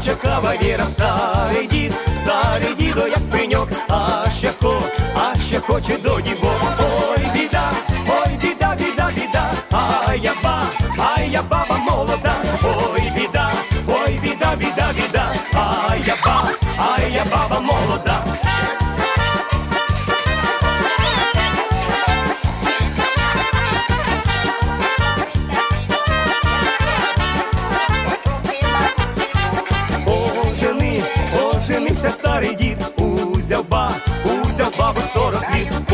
хоче кавалєра, старий дід, старий дідо, як пеньок, а ще хто, а ще хоче до дід Веселився старий дід, узяв ба, узяв бабу сорок літ.